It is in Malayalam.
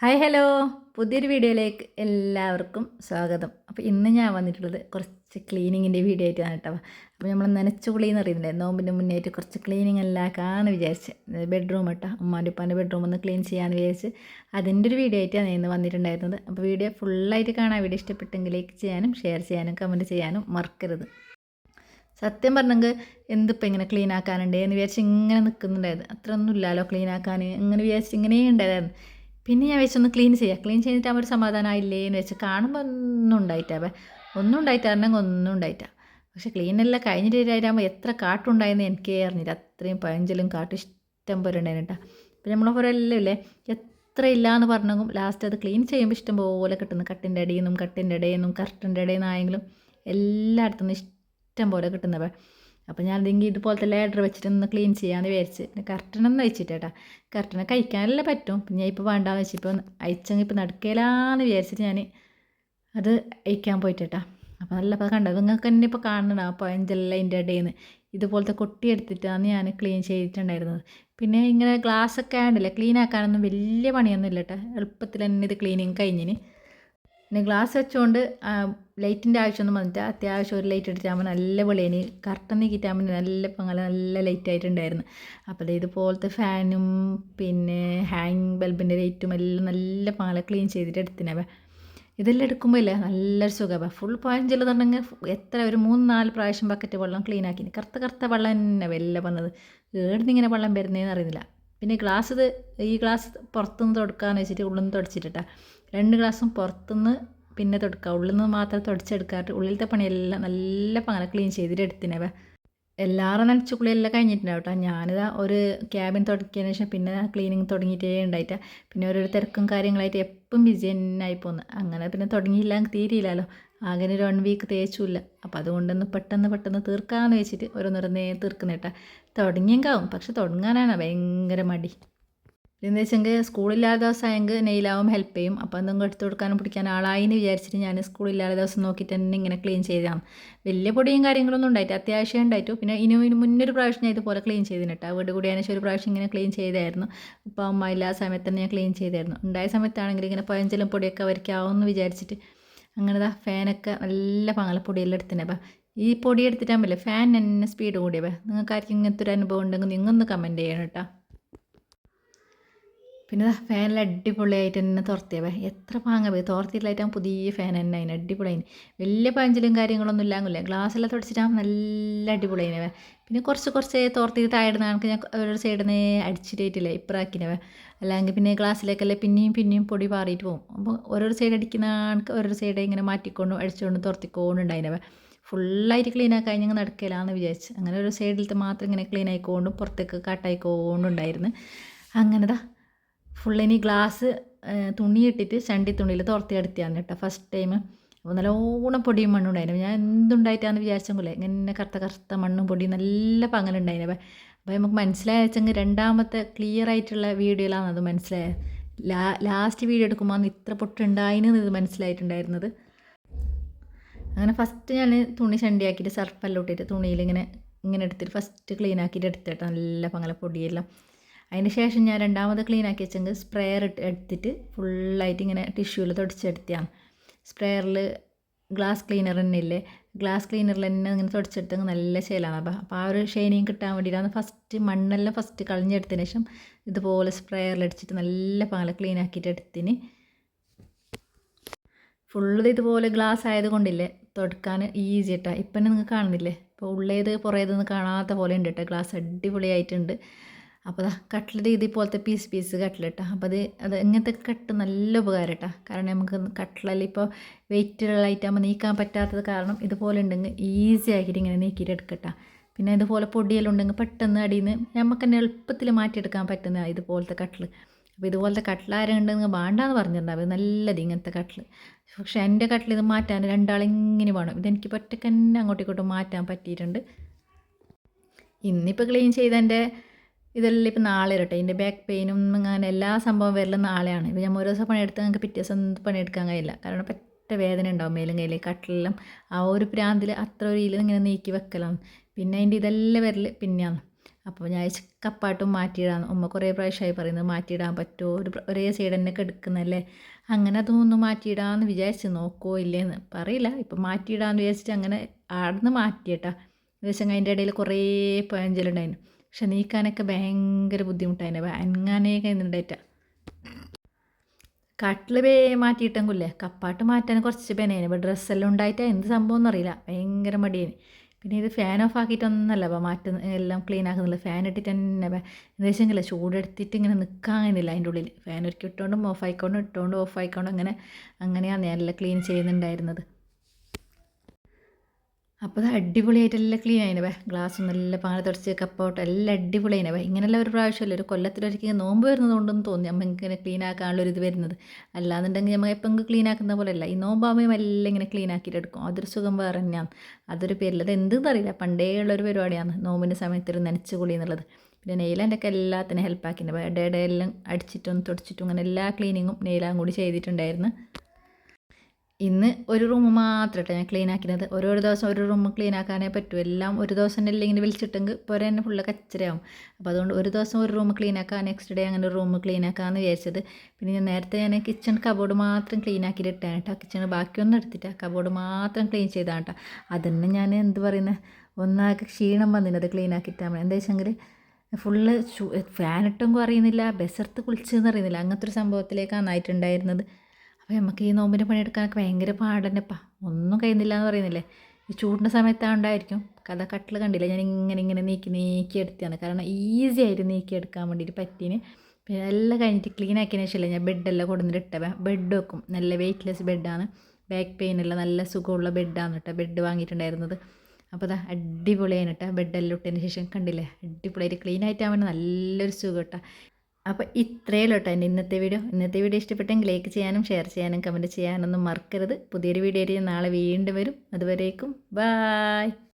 ഹായ് ഹലോ പുതിയൊരു വീഡിയോയിലേക്ക് എല്ലാവർക്കും സ്വാഗതം. അപ്പോൾ ഇന്ന് ഞാൻ വന്നിട്ടുള്ളത് കുറച്ച് ക്ലീനിങ്ങിന്റെ വീഡിയോ ആയിട്ടാണ് കേട്ടോ. അപ്പോൾ നമ്മൾ നനച്ചു കുളി എന്ന് അറിയുന്നില്ലേ? നോമ്പിന്റെ മുന്നേറ്റ് കുറച്ച് ക്ലീനിങ് എല്ലാം കാണാൻ വിചാരിച്ച് ബെഡ്റൂം കേട്ടോ. ഉമ്മാന്റെ ഉപ്പാന്റെ ബെഡ്റൂം ഒന്ന് ക്ലീൻ ചെയ്യാമെന്ന് വിചാരിച്ച് അതിന്റെ ഒരു വീഡിയോ ആയിട്ടാണ് ഇന്ന് വന്നിട്ടുണ്ടായിരുന്നത്. അപ്പോൾ വീഡിയോ ഫുള്ളായിട്ട് കാണാൻ വീഡിയോ ഇഷ്ടപ്പെട്ടെങ്കിൽ ലൈക്ക് ചെയ്യാനും ഷെയർ ചെയ്യാനും കമന്റ് ചെയ്യാനും മറക്കരുത്. സത്യം പറഞ്ഞെങ്കിൽ എന്തിപ്പോൾ ഇങ്ങനെ ക്ലീൻ ആക്കാനുണ്ട് എന്ന് വിചാരിച്ച് ഇങ്ങനെ നിൽക്കുന്നുണ്ടായത് അത്രയൊന്നും ഇല്ലല്ലോ ക്ലീൻ ആക്കാൻ ഇങ്ങനെ വിചാരിച്ച് ഇങ്ങനെ ഉണ്ടായിരുന്നു പിന്നെ ഞാൻ വെച്ചൊന്ന് ക്ലീൻ ചെയ്യാം. ക്ലീൻ ചെയ്തിട്ട് അവർ സമാധാനമായില്ലേ എന്ന് വെച്ച് കാണുമ്പോൾ ഒന്നും ഉണ്ടായിട്ടാവേ ഒന്നും ഉണ്ടായിട്ടായിരുന്നെങ്കിൽ ഒന്നും ഉണ്ടായിട്ട. പക്ഷെ ക്ലീനെല്ലാം കഴിഞ്ഞിട്ട് വരാകുമ്പോൾ എത്ര കാട്ടുണ്ടായെന്ന് എനിക്കേ അറിഞ്ഞില്ല. അത്രയും പഴഞ്ചലും കാട്ടും ഇഷ്ടം പോലെ ഉണ്ടായിരുന്നു കേട്ടോ. പിന്നെ നമ്മളെ ഓരോ എല്ലാം ഇല്ലേ? എത്ര ഇല്ല എന്ന് പറഞ്ഞെങ്കിൽ ലാസ്റ്റ് അത് ക്ലീൻ ചെയ്യുമ്പോൾ ഇഷ്ടം പോലെ കിട്ടുന്നു. കട്ടിന്റെ ഇടയിൽ നിന്നും കട്ടിന്റെ ഇടയിൽ നിന്നും കറക്റ്റിന്റെ ഇടയിൽ നിന്നായെങ്കിലും എല്ലായിടത്തുനിന്നും ഇഷ്ടം പോലെ കിട്ടുന്നവ അപ്പോൾ ഞാൻ എന്തെങ്കിലും ഇതുപോലത്തെ ലേഡർ വെച്ചിട്ട് ഒന്ന് ക്ലീൻ ചെയ്യാമെന്ന് വിചാരിച്ച്. കർട്ടനൊന്നും വെച്ചിട്ടേട്ടാ. കർട്ടനെ കഴിക്കാനല്ലേ പറ്റും. പിന്നെ ഇപ്പോൾ വേണ്ടാന്ന് വെച്ചിപ്പോൾ അയച്ചെങ്കിൽ ഇപ്പോൾ നടക്കേലാന്ന് വിചാരിച്ചിട്ട് ഞാൻ അത് അയക്കാൻ പോയിട്ടേട്ടാ. അപ്പോൾ നല്ല അപ്പോൾ കണ്ടത് നിങ്ങൾക്ക് തന്നെ ഇപ്പോൾ കാണണം ആ പഴഞ്ചെല്ലാം അതിന്റെ ഇടയിൽ നിന്ന് ഇതുപോലത്തെ കൊട്ടി എടുത്തിട്ടാണ് ഞാൻ ക്ലീൻ ചെയ്തിട്ടുണ്ടായിരുന്നത്. പിന്നെ ഇങ്ങനെ ഗ്ലാസ് ഒക്കെ ആയതുകൊണ്ടല്ലേ ക്ലീൻ ആക്കാനൊന്നും വലിയ പണിയൊന്നും ഇല്ല കേട്ടോ എളുപ്പത്തിൽ തന്നെ ഇത് ക്ലീനിങ് കഴിഞ്ഞിന്. പിന്നെ ഗ്ലാസ് വെച്ചുകൊണ്ട് ലൈറ്റിന്റെ ആവശ്യമൊന്നും വന്നിട്ട് അത്യാവശ്യം ഒരു ലൈറ്റ് എടുത്താകുമ്പോൾ നല്ല വെളിയേന് കറക്റ്റ് നീക്കിയിട്ടാകുമ്പോൾ നല്ല പങ്കല നല്ല ലൈറ്റ് ആയിട്ടുണ്ടായിരുന്നു. അപ്പോൾ ഇതുപോലത്തെ ഫാനും പിന്നെ ഹാങ് ബൾബിന്റെ ലൈറ്റും എല്ലാം നല്ല പങ്കല ക്ലീൻ ചെയ്തിട്ട് എടുത്തിനവ ഇതെല്ലാം എടുക്കുമ്പോൾ ഇല്ലേ നല്ലൊരു സുഖമാണ് ഫുൾ പോയിന്റ് പറഞ്ഞെങ്കിൽ എത്ര ഒരു മൂന്ന് നാല് പ്രാവശ്യം ബക്കറ്റ് വെള്ളം ക്ലീൻ ആക്കി കറുത്ത കറുത്ത വെള്ളം തന്നെ വല്ല വന്നത്. ഏടുന്ന് ഇങ്ങനെ വെള്ളം വരുന്നതെന്ന് അറിയുന്നില്ല. പിന്നെ ഗ്ലാസ് ഇത് ഈ ഗ്ലാസ് പുറത്തുനിന്ന് തുടക്കാന്ന് വെച്ചിട്ട് ഉള്ളിൽ നിന്ന് തുടച്ചിട്ടാ രണ്ട് ഗ്ലാസും പുറത്തുനിന്ന് പിന്നെ തുടക്കുക ഉള്ളിൽ നിന്ന് മാത്രം തുടച്ചെടുക്കാറ് ഉള്ളിലത്തെ പണിയെല്ലാം നല്ല പങ്ങനെ ക്ലീൻ ചെയ്തിട്ട് എടുത്തിനവ എല്ലാവരും നനച്ച കുളിയെല്ലാം കഴിഞ്ഞിട്ടുണ്ടാവും കേട്ടോ ഞാനിതാ ഒരു ക്യാബിൻ തുടക്കിയതിന് ശേഷം പിന്നെ ക്ലീനിങ് തുടങ്ങിയിട്ടേ ഉണ്ടായിട്ടാ. പിന്നെ ഓരോ തിരക്കും കാര്യങ്ങളായിട്ട് എപ്പം ബിസി തന്നെ ആയി പോകുന്നു അങ്ങനെ പിന്നെ തുടങ്ങിയില്ല തീരിയില്ലല്ലോ. ആകെ ഒരു വൺ വീക്ക് തേച്ചില്ല. അപ്പോൾ അതുകൊണ്ടൊന്ന് പെട്ടെന്ന് പെട്ടെന്ന് തീർക്കാമെന്ന് വെച്ചിട്ട് ഓരോന്നോരോന്നേ തീർക്കുന്നേട്ടാ തുടങ്ങിയെങ്കാവും. പക്ഷെ തുടങ്ങാനാണ് ഭയങ്കര മടി. എന്താ വെച്ചെങ്കിൽ സ്കൂളില്ലാത്ത ദിവസമായെങ്കിൽ നെയിലാവും ഹെൽപ്പ് ചെയ്യും. അപ്പോൾ എന്തെങ്കിലും എടുത്തു കൊടുക്കാനും പിടിക്കാൻ ആളായി എന്ന് വിചാരിച്ചിട്ട് ഞാൻ സ്കൂളില്ലാത്ത ദിവസം നോക്കിയിട്ട് തന്നെ ഇങ്ങനെ ക്ലീൻ ചെയ്തതാണ്. വലിയ പൊടിയും കാര്യങ്ങളൊന്നും ഉണ്ടായിട്ട് അത്യാവശ്യം ഉണ്ടായിട്ടു. പിന്നെ ഇനി മുന്നൊരു പ്രാവശ്യം ഞാൻ ഇതുപോലെ ക്ലീൻ ചെയ്തിട്ടാ വീട് കൂടി അതിനുശേഷം ഒരു പ്രാവശ്യം ഇങ്ങനെ ക്ലീൻ ചെയ്തായിരുന്നു. ഇപ്പോൾ അമ്മ ഇല്ലാ സമയത്ത് തന്നെ ഞാൻ ക്ലീൻ ചെയ്തായിരുന്നു. ഉണ്ടായ സമയത്താണെങ്കിൽ ഇങ്ങനെ പഴഞ്ചലും പൊടിയൊക്കെ വരയ്ക്കാവുമെന്ന് വിചാരിച്ചിട്ട് അങ്ങനെ ഫാനൊക്കെ നല്ല പങ്ങലപ്പൊടിയെല്ലാം എടുത്തിനെ. അപ്പം ഈ പൊടി എടുത്തിട്ടാകുമ്പോൾ ഫാൻ തന്നെ സ്പീഡ് കൂടിയപ്പോൾ നിങ്ങൾക്കാർക്കും ഇങ്ങനത്തെ ഒരു അനുഭവം ഉണ്ടെങ്കിൽ നിങ്ങൊന്ന് കമന്റ് ചെയ്യണം കേട്ടോ പിന്നെ ഫാനിൽ അടിപൊളിയായിട്ട് തന്നെ തുറത്തിയവ എത്ര പാങ്ങ പോയി തുറത്തിയിട്ടായിട്ടും പുതിയ ഫാൻ തന്നെ അതിന് അടിപൊളിയായി. വലിയ പഞ്ചലും കാര്യങ്ങളൊന്നും ഇല്ലാങ്ങില്ല ഗ്ലാസ്സെല്ലാം തുടച്ചിട്ടാകുമ്പോൾ നല്ല അടിപൊളിയായിനവ പിന്നെ കുറച്ച് കുറച്ച് തോർത്തിട്ട് താഴെ കണക്ക് ഞാൻ ഒരു സൈഡിൽ നിന്ന് അടിച്ചിട്ടേറ്റില്ല ഇപ്പറാക്കിനവ അല്ലെങ്കിൽ പിന്നെ ഗ്ലാസ്സിലേക്കല്ലേ പിന്നെയും പിന്നെയും പൊടി പാറിയിട്ട് പോകും അപ്പോൾ ഓരോ സൈഡ് അടിക്കുന്ന കണക്ക് ഓരോരോ സൈഡ് ഇങ്ങനെ മാറ്റിക്കൊണ്ടും അടിച്ചുകൊണ്ടും തുറത്തിക്കൊണ്ടുണ്ടായിനവ ഫുള്ളായിട്ട് ക്ലീൻ ആക്കാൻ ഞങ്ങൾ നടക്കലാന്ന് വിചാരിച്ച്. അങ്ങനെ ഒരു സൈഡിലത്തെ മാത്രം ഇങ്ങനെ ക്ലീൻ ആയിക്കൊണ്ടും പുറത്തേക്ക് കട്ടായിക്കൊണ്ടുണ്ടായിരുന്നു അങ്ങനെതാ ഫുള്ളിനി ഗ്ലാസ് തുണി ഇട്ടിട്ട് ചണ്ടി തുണിയിൽ തുറത്തിയെടുത്തിയാണ് കേട്ടോ ഫസ്റ്റ് ടൈം അപ്പോൾ നല്ലോണം പൊടിയും മണ്ണും ഉണ്ടായിരുന്നു. ഞാൻ എന്തുണ്ടായിട്ടാന്ന് വിചാരിച്ചെങ്കിലേ ഇങ്ങനെ കറുത്ത കറുത്ത മണ്ണും പൊടിയും നല്ല പങ്ങലുണ്ടായിരുന്നു അപ്പോൾ നമുക്ക് മനസ്സിലായ വെച്ചെങ്കിൽ രണ്ടാമത്തെ ക്ലിയർ ആയിട്ടുള്ള വീഡിയോയിലാണ് അത് മനസ്സിലായത്. ലാ ലാസ്റ്റ് വീഡിയോ എടുക്കുമ്പോൾ അന്ന് ഇത്ര പൊട്ടുണ്ടായിരുന്നു ഇത് മനസ്സിലായിട്ടുണ്ടായിരുന്നത്. അങ്ങനെ ഫസ്റ്റ് ഞാൻ തുണി ചണ്ടിയാക്കിയിട്ട് സർഫെല്ലാം ഇട്ടിട്ട് തുണിയിൽ ഇങ്ങനെ ഇങ്ങനെ എടുത്തിട്ട് ഫസ്റ്റ് ക്ലീൻ ആക്കിയിട്ട് എടുത്തിട്ട് നല്ല പങ്ങല പൊടിയെല്ലാം. അതിന് ശേഷം ഞാൻ രണ്ടാമത് ക്ലീൻ ആക്കി വെച്ചെങ്കിൽ സ്പ്രെയർ ഇട്ട് എടുത്തിട്ട് ഫുള്ളായിട്ട് ഇങ്ങനെ ടിഷ്യൂവിൽ തുടച്ചെടുത്തിയാണ് സ്പ്രെയറിൽ ഗ്ലാസ് ക്ലീനർ തന്നെ ഇല്ലേ? ഗ്ലാസ് ക്ലീനറിൽ തന്നെ ഇങ്ങനെ തുടച്ചെടുത്തെങ്കിൽ നല്ല ശേലാണ്. അപ്പം അപ്പോൾ ആ ഒരു ഷൈനിങ് കിട്ടാൻ വേണ്ടിയിട്ടാണ് ഫസ്റ്റ് മണ്ണെല്ലാം ഫസ്റ്റ് കളഞ്ഞെടുത്തതിന് ശേഷം ഇതുപോലെ സ്പ്രെയറിൽ അടിച്ചിട്ട് നല്ല പാല ക്ലീൻ ആക്കിയിട്ട് എടുത്തിന്. ഫുള്ള് ഇതുപോലെ ഗ്ലാസ് ആയതുകൊണ്ടില്ലേ തുടക്കാൻ ഈസി ഇട്ടാ ഇപ്പം നിങ്ങൾക്ക് കാണുന്നില്ലേ? ഇപ്പോൾ ഉള്ളേത് പുറേതെന്ന് കാണാത്ത പോലെ ഉണ്ട് കേട്ടോ ഗ്ലാസ് അടിപൊളിയായിട്ടുണ്ട്. അപ്പോൾ കട്ട്ലറ്റ് ഇതേപോലത്തെ പീസ് പീസ് കട്ട്ലറ്റാ അപ്പോൾ അത് അത് ഇങ്ങനത്തെ കട്ട് നല്ല ഉപകാരം കേട്ടോ കാരണം നമുക്ക് കട്ട്ലല്ല ഇപ്പോൾ വെയിറ്റുള്ള ഐറ്റം നീക്കാൻ പറ്റാത്തത് കാരണം ഇതുപോലെ ഉണ്ടെങ്കിൽ ഈസി ആക്കിയിട്ട് ഇങ്ങനെ നീക്കിയിട്ട് എടുക്കട്ടെ. പിന്നെ ഇതുപോലെ പൊടിയെല്ലാം ഉണ്ടെങ്കിൽ പെട്ടെന്ന് അടിയിൽ നിന്ന് നമുക്ക് തന്നെ എളുപ്പത്തിൽ മാറ്റിയെടുക്കാൻ പറ്റുന്ന ഇതുപോലത്തെ കട്ടിൽ അപ്പോൾ ഇതുപോലത്തെ കട്ടിൽ ഉണ്ടെങ്കിൽ വേണ്ടാന്ന് പറഞ്ഞിട്ടുണ്ടാവും. നല്ലത് ഇങ്ങനത്തെ കട്ടിൽ പക്ഷേ എന്റെ കട്ടിൽ ഇത് മാറ്റാൻ രണ്ടാളിങ്ങനെ വേണം. ഇതെനിക്ക് ഒറ്റയ്ക്ക് തന്നെ അങ്ങോട്ടും ഇങ്ങോട്ടും മാറ്റാൻ പറ്റിയിട്ടുണ്ട്. ഇന്നിപ്പോൾ ക്ലീൻ ചെയ്തതിന്റെ ഇതെല്ലാം ഇപ്പം നാളെ ഇരട്ടെ ഇതിന്റെ ബാക്ക് പെയിനും അങ്ങനെ എല്ലാ സംഭവം വരലും നാളെയാണ്. ഇപ്പം ഞാൻ ഓരോ ദിവസം പണിയെടുത്ത് ഞങ്ങൾക്ക് പിറ്റേ ദിവസം പണിയെടുക്കാൻ കഴിയില്ല. കാരണം പറ്റ വേദന ഉണ്ടാവും മേലും കയ്യിൽ കട്ടിലെല്ലാം ആ ഒരു പ്രാന്തിൽ അത്ര ഒരു ഇല ഇങ്ങനെ നീക്കി വെക്കലാണ്. പിന്നെ അതിന്റെ ഇതെല്ലാം വരൽ പിന്നെയാണ്. അപ്പോൾ ഞാൻ കപ്പാട്ടും മാറ്റിയിടാൻ ഉമ്മ കുറേ പ്രാവശ്യമായി പറയുന്നത് മാറ്റിയിടാൻ പറ്റുമോ? ഒരു ഒരേ സൈഡ് തന്നെ കെടുക്കുന്നല്ലേ? അങ്ങനെ അതൊന്ന് മാറ്റിയിടാമെന്ന് വിചാരിച്ച് നോക്കുമോ ഇല്ലേന്ന് പറയില്ല. ഇപ്പം മാറ്റിയിടാമെന്ന് വിചാരിച്ചിട്ട് അങ്ങനെ ആടുന്ന് മാറ്റിയേട്ടാ. ഏകദേശം അതിന്റെ ഇടയിൽ കുറേ പഴഞ്ചലുണ്ടായിരുന്നു പക്ഷെ നീക്കാനൊക്കെ ഭയങ്കര ബുദ്ധിമുട്ടായിരുന്നു അങ്ങനെ കഴിയുന്നുണ്ടായിട്ടാ കട്ടിൽ വേ മാറ്റിയിട്ടെങ്കിലേ കപ്പാട്ട് മാറ്റാൻ കുറച്ച് പേനേനെ. ഇപ്പോൾ ഡ്രസ്സെല്ലാം ഉണ്ടായിട്ട് എന്ത് സംഭവം എന്നറിയില്ല ഭയങ്കര മടിയേന്. പിന്നെ ഇത് ഫാൻ ഓഫ് ആക്കിയിട്ടൊന്നല്ല അപ്പോൾ മാറ്റുന്ന എല്ലാം ക്ലീൻ ആക്കുന്നില്ല. ഫാൻ ഇട്ടിട്ട് തന്നെ എന്താ ചൂടെടുത്തിട്ട് ഇങ്ങനെ നിൽക്കാൻ കഴിയുന്നില്ല അതിന്റെ ഉള്ളിൽ ഫാൻ ഒരുക്കി ഇട്ടുകൊണ്ടും ഓഫ് ആയിക്കൊണ്ടും ഇട്ടുകൊണ്ടും ഓഫ് ആയിക്കൊണ്ടും അങ്ങനെ അങ്ങനെയാണ് എല്ലാം ക്ലീൻ ചെയ്യുന്നുണ്ടായിരുന്നത്. അപ്പോൾ അത് അടിപൊളിയായിട്ട് എല്ലാം ക്ലീൻ ആയിനവേ ഗ്ലാസ് നല്ല പാൽ തുടച്ച് കപ്പോട്ട് എല്ലാം അടിപൊളിയായിനവേ ഇങ്ങനെയുള്ള ഒരു പ്രാവശ്യമല്ല ഒരു കൊല്ലത്തിലൊരിക്കൽ നോമ്പ് വരുന്നത് കൊണ്ടെന്ന് തോന്നി അമ്മ ഇങ്ങനെ ക്ലീൻ ആക്കാനുള്ള ഒരു ഇത് വരുന്നത്. അല്ലാന്നുണ്ടെങ്കിൽ നമ്മൾ എപ്പം ക്ലീൻ ആക്കുന്ന പോലെ അല്ല ഈ നോമ്പാകുമ്പോൾ എല്ലാം ഇങ്ങനെ ക്ലീൻ ആക്കിയിട്ട് എടുക്കും. അതൊരു സുഖം വേറെ തന്നെയാണ്. അതൊരു പേരിൽ അത് എന്തെന്ന് അറിയില്ല. പണ്ടേ ഉള്ളൊരു പരിപാടിയാണ് നോമ്പിന്റെ സമയത്ത് ഒരു നനച്ച് കുളി എന്നുള്ളത്. പിന്നെ നെയിലാന്റെ ഒക്കെ എല്ലാത്തിനും ഹെൽപ്പാക്കിന്റെ ഇടയിടെ എല്ലാം അടിച്ചിട്ടും തുടച്ചിട്ടും അങ്ങനെ എല്ലാ ക്ലീനിങ്ങും നെയിലാൻ കൂടി ചെയ്തിട്ടുണ്ടായിരുന്നു. ഇന്ന് ഒരു റൂം മാത്രമായിട്ട് ഞാൻ ക്ലീൻ ആക്കുന്നത് ഓരോരോ ദിവസം ഒരു റൂം ക്ലീൻ ആക്കാനേ പറ്റൂ. എല്ലാം ഒരു ദിവസം തന്നെ ഇല്ലെങ്കിൽ വിളിച്ചിട്ടെങ്കിൽ പോരെ തന്നെ ഫുള്ള് കച്ചരയാവും. അപ്പോൾ അതുകൊണ്ട് ഒരു ദിവസം ഒരു റൂം ക്ലീൻ ആക്കാം നെക്സ്റ്റ് ഡേ അങ്ങനെ ഒരു റൂം ക്ലീൻ ആക്കാമെന്ന് വിചാരിച്ചത്. പിന്നെ ഞാൻ നേരത്തെ ഞാൻ കിച്ചൺ കബോർഡ് മാത്രം ക്ലീൻ ആക്കിയിട്ട് ഇട്ടാണ് കേട്ടോ കിച്ചൺ ബാക്കിയൊന്നും എടുത്തിട്ട് കബോർഡ് മാത്രം ക്ലീൻ ചെയ്താണ് കേട്ടോ അതന്നെ ഞാൻ എന്ത് പറയുന്നത് ഒന്നാകെ ക്ഷീണം വന്നിനത് ക്ലീൻ ആക്കിയിട്ടാൽ മതി. എന്താ വെച്ചെങ്കിൽ ഫുള്ള് ഫാനിട്ടെങ്കിൽ അറിയുന്നില്ല ബെസർത്ത് കുളിച്ചെന്ന് അറിയുന്നില്ല. അങ്ങനത്തെ ഒരു സംഭവത്തിലേക്കാണ് ആയിട്ടുണ്ടായിരുന്നത് അപ്പോൾ നമുക്ക് ഈ നോമ്പിന് പണിയെടുക്കാനൊക്കെ ഭയങ്കര പാടന്നെപ്പാ. ഒന്നും കഴിയുന്നില്ല എന്ന് പറയുന്നില്ലേ? ഈ ചൂടിന്റെ സമയത്താണ്ടായിരിക്കും കഥ കട്ടിൽ കണ്ടില്ല? ഞാൻ ഇങ്ങനെ ഇങ്ങനെ നീക്കി നീക്കി എടുത്തതാണ്. കാരണം ഈസി ആയിട്ട് നീക്കി എടുക്കാൻ വേണ്ടിയിട്ട് പറ്റീന്. പിന്നെ എല്ലാം കഴിഞ്ഞിട്ട് ക്ലീൻ ആക്കിയതിന് ശേഷമല്ലേ ഞാൻ ബെഡെല്ലാം കൊടുത്തിട്ട് ഇട്ടവ ബെഡ് വെക്കും. നല്ല വെയ്റ്റ്ലെസ് ബെഡാണ് ബാക്ക് പെയിൻ നല്ല സുഖമുള്ള ബെഡാണ് കേട്ടോ ബെഡ് വാങ്ങിയിട്ടുണ്ടായിരുന്നത്. അപ്പോൾ അതാ അടിപൊളിയാണ് കേട്ടോ ബെഡെല്ലാം ഇട്ടതിന് ശേഷം കണ്ടില്ലേ? അടിപൊളിയായിട്ട് ക്ലീൻ ആയിട്ടാവുമ്പോൾ നല്ലൊരു സുഖം കേട്ടോ അപ്പോൾ ഇത്രയേ കേട്ടോ എന്റെ ഇന്നത്തെ വീഡിയോ. ഇന്നത്തെ വീഡിയോ ഇഷ്ടപ്പെട്ടെങ്കിൽ ലൈക്ക് ചെയ്യാനും ഷെയർ ചെയ്യാനും കമന്റ് ചെയ്യാനൊന്നും മറക്കരുത്. പുതിയൊരു വീഡിയോ നാളെ വീണ്ടും വരും. അതുവരേക്കും ബായ്